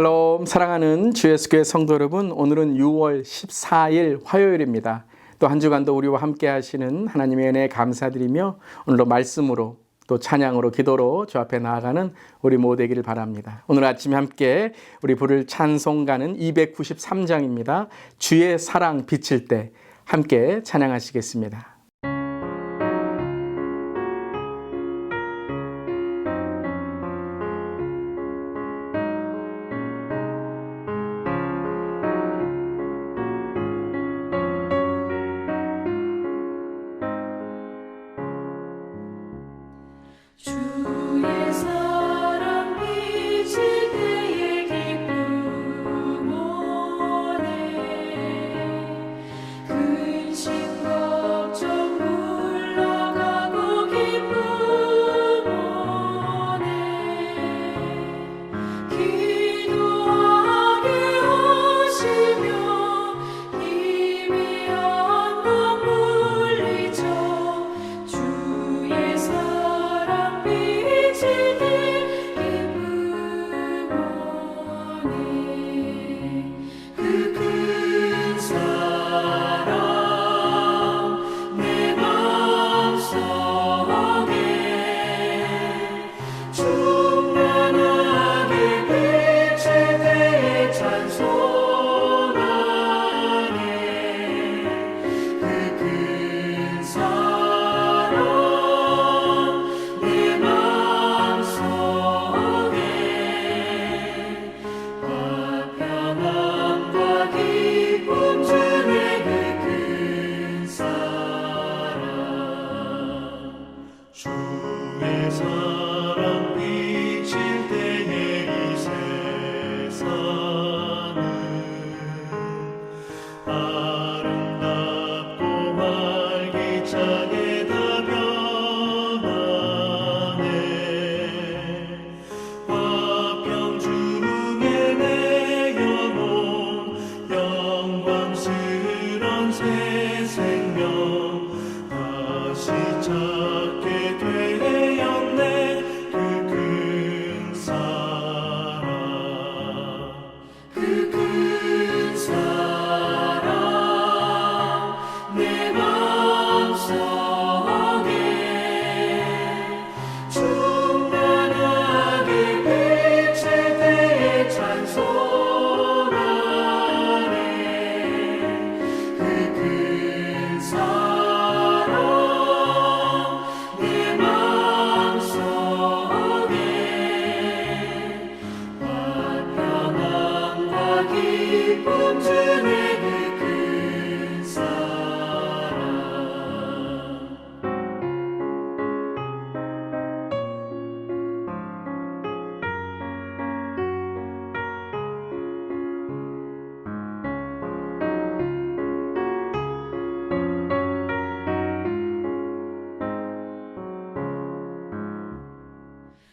샬롬 사랑하는 주 예수교회 성도 여러분 오늘은 6월 14일 화요일입니다. 또 한 주간도 우리와 함께 하시는 하나님의 은혜에 감사드리며 오늘도 말씀으로 또 찬양으로 기도로 주 앞에 나아가는 우리 모두 되기를 바랍니다. 오늘 아침에 함께 우리 부를 찬송가는 293장입니다. 주의 사랑 비칠 때 함께 찬양하시겠습니다.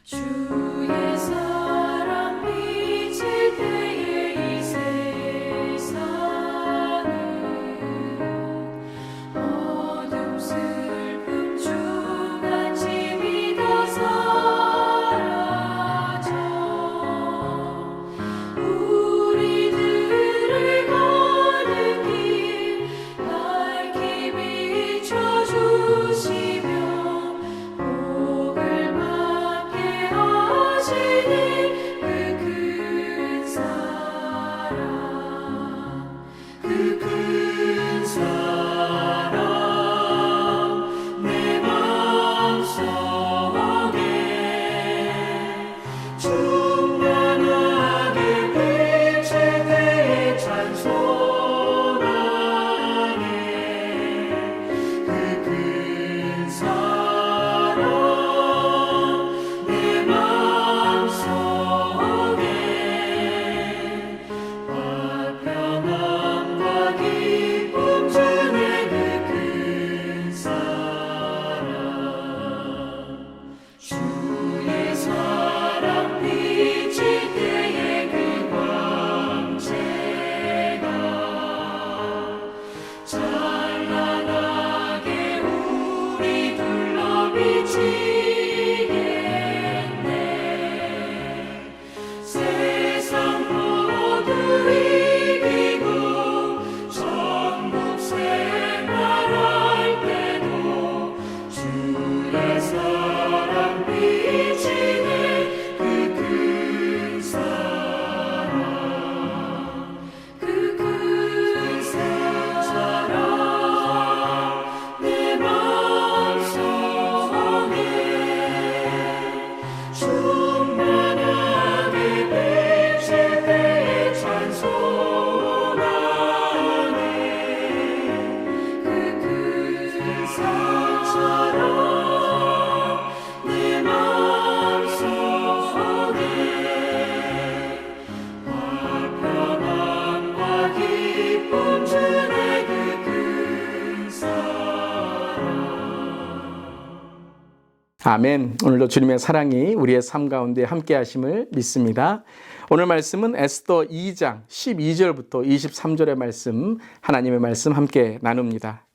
주 그큰 사 아멘. 오늘도 주님의 사랑이 우리의 삶 가운데 함께 하심을 믿습니다. 오늘 말씀은 에스더 2장 12절부터 23절의 말씀, 하나님의 말씀 함께 나눕니다.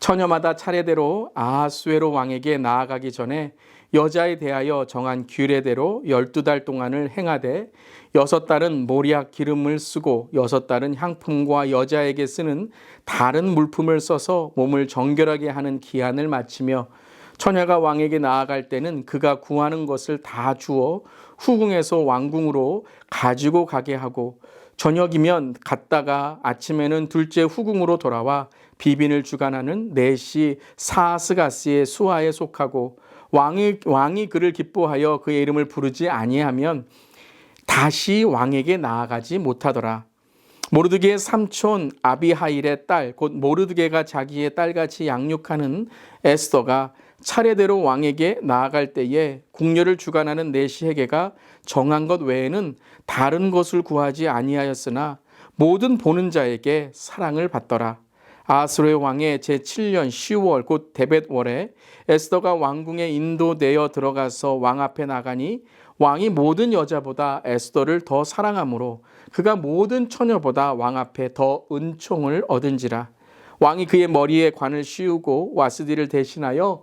처녀마다 차례대로 아하수에로 왕에게 나아가기 전에 여자에 대하여 정한 규례대로 열두 달 동안을 행하되 여섯 달은 모리악 기름을 쓰고 여섯 달은 향품과 여자에게 쓰는 다른 물품을 써서 몸을 정결하게 하는 기한을 마치며 처녀가 왕에게 나아갈 때는 그가 구하는 것을 다 주어 후궁에서 왕궁으로 가지고 가게 하고 저녁이면 갔다가 아침에는 둘째 후궁으로 돌아와 비빈을 주관하는 넷이 사스가스의 수하에 속하고 왕이 왕이 그를 기뻐하여 그의 이름을 부르지 아니하면 다시 왕에게 나아가지 못하더라. 모르드게의 삼촌 아비하일의 딸, 곧 모르드게가 자기의 딸같이 양육하는 에스더가 차례대로 왕에게 나아갈 때에 궁녀를 주관하는 내시 에게가 정한 것 외에는 다른 것을 구하지 아니하였으나 모든 보는 자에게 사랑을 받더라. 아스로의 왕의 제7년 10월 곧 데벳월에 에스더가 왕궁에 인도되어 들어가서 왕 앞에 나가니 왕이 모든 여자보다 에스더를 더 사랑하므로 그가 모든 처녀보다 왕 앞에 더 은총을 얻은지라 왕이 그의 머리에 관을 씌우고 와스디를 대신하여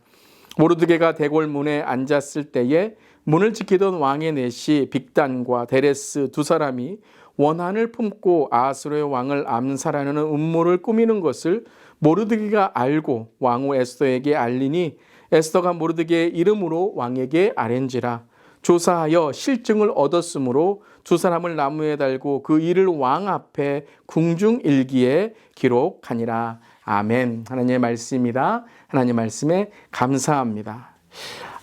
모르드게가 대궐 문에 앉았을 때에 문을 지키던 왕의 넷이 빅단과 데레스 두 사람이 원한을 품고 아수르의 왕을 암살하는 음모를 꾸미는 것을 모르드게가 알고 왕후 에스더에게 알리니 에스더가 모르드게의 이름으로 왕에게 아렌지라 조사하여 실증을 얻었으므로 두 사람을 나무에 달고 그 일을 왕 앞에 궁중 일기에 기록하니라. 아멘. 하나님의 말씀입니다. 하나님 말씀에 감사합니다.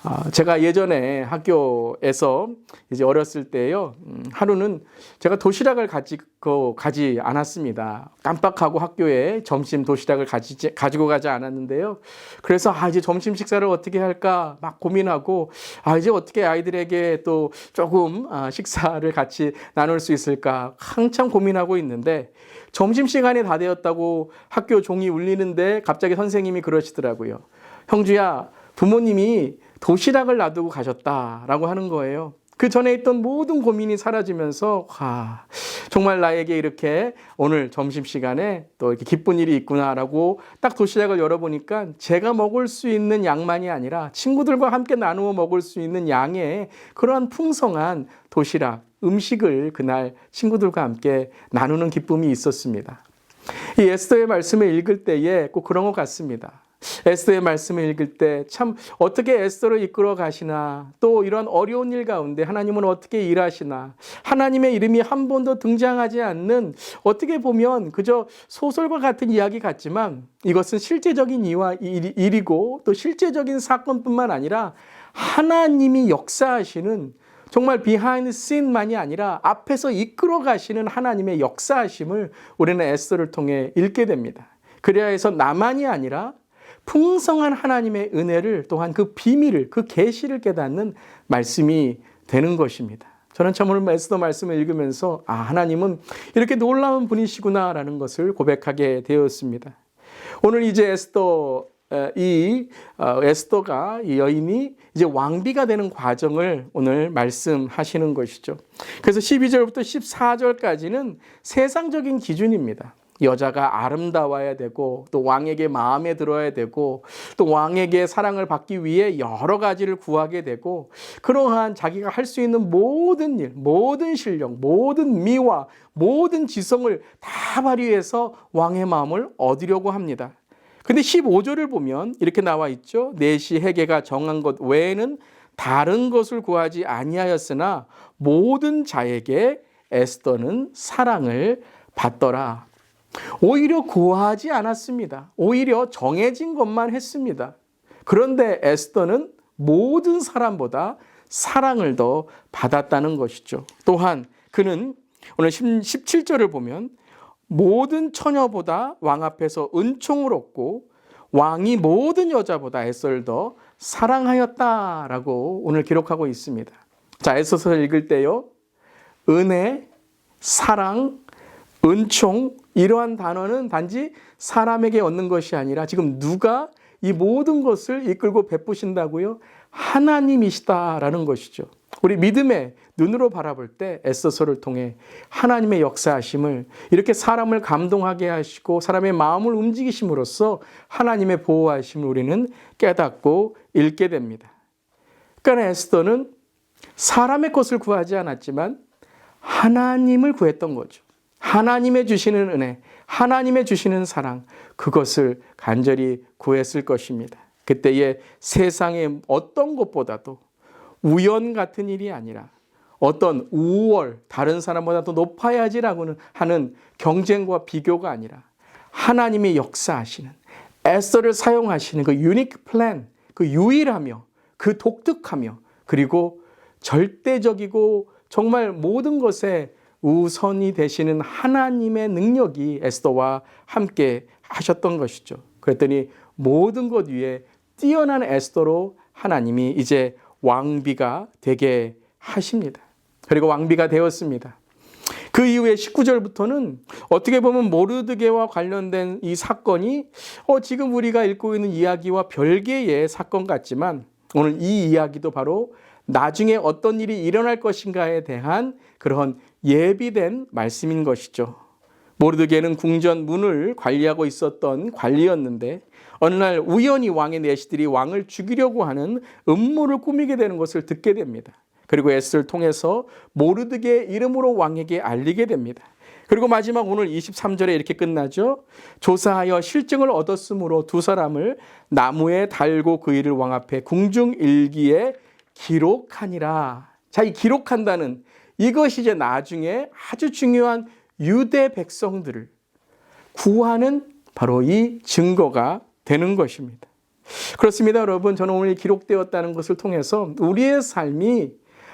아, 제가 예전에 학교에서 이제 어렸을 때요, 음, 하루는 제가 도시락을 가지고 가지 않았습니다. 깜빡하고 학교에 점심 도시락을 가지, 가지고 가지 않았는데요. 그래서 아, 이제 점심 식사를 어떻게 할까 막 고민하고 아, 이제 어떻게 아이들에게 또 조금 아, 식사를 같이 나눌 수 있을까 한참 고민하고 있는데 점심 시간이 다 되었다고 학교 종이 울리는데 갑자기 선생님이 그러시더라고요. 형주야, 부모님이 도시락을 놔두고 가셨다라고 하는 거예요. 그 전에 있던 모든 고민이 사라지면서 와 정말 나에게 이렇게 오늘 점심 시간에 또 이렇게 기쁜 일이 있구나라고 딱 도시락을 열어보니까 제가 먹을 수 있는 양만이 아니라 친구들과 함께 나누어 먹을 수 있는 양의 그러한 풍성한 도시락 음식을 그날 친구들과 함께 나누는 기쁨이 있었습니다. 이 에스더의 말씀을 읽을 때에 꼭 그런 것 같습니다. 에스더의 말씀을 읽을 때 참 어떻게 에스더를 이끌어 가시나 또 이런 어려운 일 가운데 하나님은 어떻게 일하시나 하나님의 이름이 한 번도 등장하지 않는 어떻게 보면 그저 소설과 같은 이야기 같지만 이것은 실제적인 이와 일이고 또 실제적인 사건뿐만 아니라 하나님이 역사하시는 정말 비하인드 씬만이 아니라 앞에서 이끌어 가시는 하나님의 역사하심을 우리는 에스더를 통해 읽게 됩니다. 그래야 해서 나만이 아니라 풍성한 하나님의 은혜를 또한 그 비밀을 그 계시를 깨닫는 말씀이 되는 것입니다. 저는 참 오늘 에스더 말씀을 읽으면서 아 하나님은 이렇게 놀라운 분이시구나라는 것을 고백하게 되었습니다. 오늘 이제 에스더 이 어, 에스더가 이 여인이 이제 왕비가 되는 과정을 오늘 말씀하시는 것이죠. 그래서 12절부터 14절까지는 세상적인 기준입니다. 여자가 아름다워야 되고 또 왕에게 마음에 들어야 되고 또 왕에게 사랑을 받기 위해 여러 가지를 구하게 되고 그러한 자기가 할 수 있는 모든 일, 모든 실력, 모든 미와 모든 지성을 다 발휘해서 왕의 마음을 얻으려고 합니다. 근데 15절을 보면 이렇게 나와 있죠. 내시 해계가 정한 것 외에는 다른 것을 구하지 아니하였으나 모든 자에게 에스더는 사랑을 받더라. 오히려 구하지 않았습니다. 오히려 정해진 것만 했습니다. 그런데 에스더는 모든 사람보다 사랑을 더 받았다는 것이죠. 또한 그는 오늘 17절을 보면 모든 처녀보다 왕 앞에서 은총을 얻고 왕이 모든 여자보다 에서를 더 사랑하였다라고 오늘 기록하고 있습니다. 자, 에서서 읽을 때요. 은혜, 사랑, 은총 이러한 단어는 단지 사람에게 얻는 것이 아니라 지금 누가 이 모든 것을 이끌고 베푸신다고요? 하나님이시다라는 것이죠. 우리 믿음의 눈으로 바라볼 때 에서서를 통해 하나님의 역사하심을 이렇게 사람을 감동하게 하시고 사람의 마음을 움직이심으로써 하나님의 보호하심을 우리는 깨닫고 읽게 됩니다. 그러니까 에스더는 사람의 것을 구하지 않았지만 하나님을 구했던 거죠. 하나님의 주시는 은혜, 하나님의 주시는 사랑, 그것을 간절히 구했을 것입니다. 그때의 세상의 어떤 것보다도 우연 같은 일이 아니라 어떤 우월, 다른 사람보다 더 높아야지라고는 하는 경쟁과 비교가 아니라 하나님이 역사하시는 에서를 사용하시는 그 유니크 플랜, 그 유일하며 그 독특하며 그리고 절대적이고 정말 모든 것에 우선이 되시는 하나님의 능력이 에스더와 함께 하셨던 것이죠. 그랬더니 모든 것 위에 뛰어난 에스더로 하나님이 이제 왕비가 되게 하십니다. 그리고 왕비가 되었습니다. 그 이후에 19절부터는 어떻게 보면 모르드게와 관련된 이 사건이 어, 지금 우리가 읽고 있는 이야기와 별개의 사건 같지만 오늘 이 이야기도 바로 나중에 어떤 일이 일어날 것인가에 대한 그런 예비된 말씀인 것이죠. 모르드게는 궁전 문을 관리하고 있었던 관리였는데 어느 날 우연히 왕의 내시들이 왕을 죽이려고 하는 음모를 꾸미게 되는 것을 듣게 됩니다. 그리고 에스를 통해서 모르드게 이름으로 왕에게 알리게 됩니다. 그리고 마지막 오늘 23절에 이렇게 끝나죠. 조사하여 실증을 얻었으므로 두 사람을 나무에 달고 그 일을 왕 앞에 궁중 일기에 기록하니라. 자, 이 기록한다는 이것이 이제 나중에 아주 중요한 유대 백성들을 구하는 바로 이 증거가 되는 것입니다. 그렇습니다, 여러분. 저는 오늘 기록되었다는 것을 통해서 우리의 삶이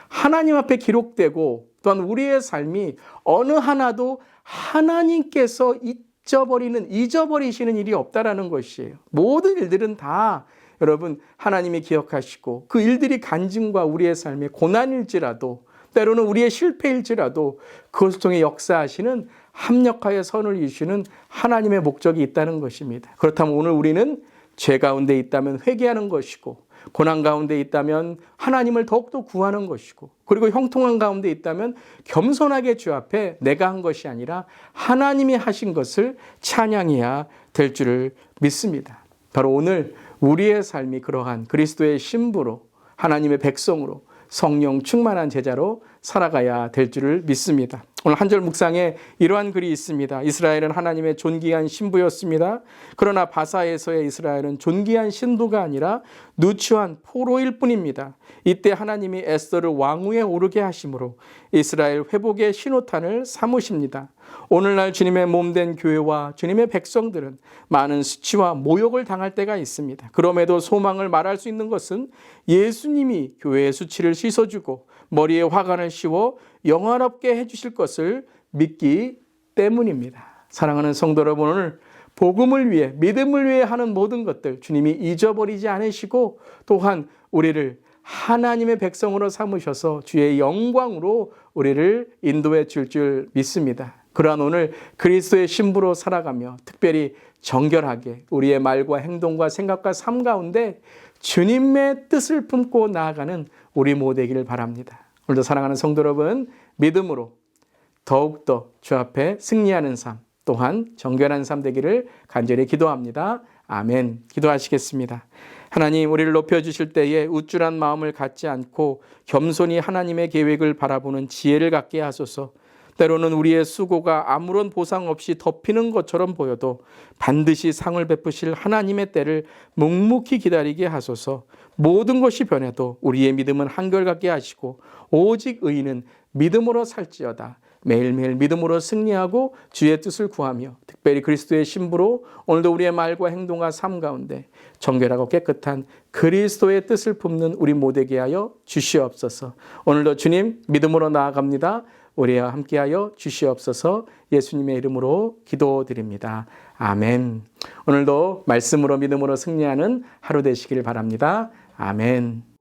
하나님 앞에 기록되고 또한 우리의 삶이 어느 하나도 하나님께서 잊어버리는, 잊어버리시는 일이 없다라는 것이에요. 모든 일들은 다 여러분 하나님이 기억하시고 그 일들이 간증과 우리의 삶의 고난일지라도 때로는 우리의 실패일지라도 그것을 통해 역사하시는 합력하여 선을 이루시는 하나님의 목적이 있다는 것입니다. 그렇다면 오늘 우리는 죄 가운데 있다면 회개하는 것이고 고난 가운데 있다면 하나님을 더욱더 구하는 것이고 그리고 형통한 가운데 있다면 겸손하게 주 앞에 내가 한 것이 아니라 하나님이 하신 것을 찬양해야 될 줄을 믿습니다. 바로 오늘 우리의 삶이 그러한 그리스도의 신부로 하나님의 백성으로 성령 충만한 제자로 살아가야 될 줄을 믿습니다. 오늘 한절 묵상에 이러한 글이 있습니다. 이스라엘은 하나님의 존귀한 신부였습니다. 그러나 바사에서의 이스라엘은 존귀한 신부가 아니라 누추한 포로일 뿐입니다. 이때 하나님이 에스더를 왕위에 오르게 하심으로 이스라엘 회복의 신호탄을 삼으십니다. 오늘날 주님의 몸된 교회와 주님의 백성들은 많은 수치와 모욕을 당할 때가 있습니다. 그럼에도 소망을 말할 수 있는 것은 예수님이 교회의 수치를 씻어주고 머리에 화관을 씌워 영화롭게 해주실 것을 믿기 때문입니다. 사랑하는 성도 여러분, 오늘 복음을 위해, 믿음을 위해 하는 모든 것들 주님이 잊어버리지 않으시고 또한 우리를 하나님의 백성으로 삼으셔서 주의 영광으로 우리를 인도해 줄 줄 믿습니다. 그러한 오늘 그리스도의 신부로 살아가며 특별히 정결하게 우리의 말과 행동과 생각과 삶 가운데 주님의 뜻을 품고 나아가는 우리 모두이기를 바랍니다. 오늘도 사랑하는 성도 여러분, 믿음으로 더욱더 주 앞에 승리하는 삶, 또한 정결한 삶 되기를 간절히 기도합니다. 아멘. 기도하시겠습니다. 하나님, 우리를 높여주실 때에 우쭐한 마음을 갖지 않고 겸손히 하나님의 계획을 바라보는 지혜를 갖게 하소서. 때로는 우리의 수고가 아무런 보상 없이 덮이는 것처럼 보여도 반드시 상을 베푸실 하나님의 때를 묵묵히 기다리게 하소서. 모든 것이 변해도 우리의 믿음은 한결같게 하시고 오직 의인은 믿음으로 살지어다. 매일매일 믿음으로 승리하고 주의 뜻을 구하며 특별히 그리스도의 신부로 오늘도 우리의 말과 행동과 삶 가운데 정결하고 깨끗한 그리스도의 뜻을 품는 우리 모두에게 하여 주시옵소서. 오늘도 주님 믿음으로 나아갑니다. 우리와 함께하여 주시옵소서 예수님의 이름으로 기도드립니다. 아멘. 오늘도 말씀으로 믿음으로 승리하는 하루 되시길 바랍니다. 아멘.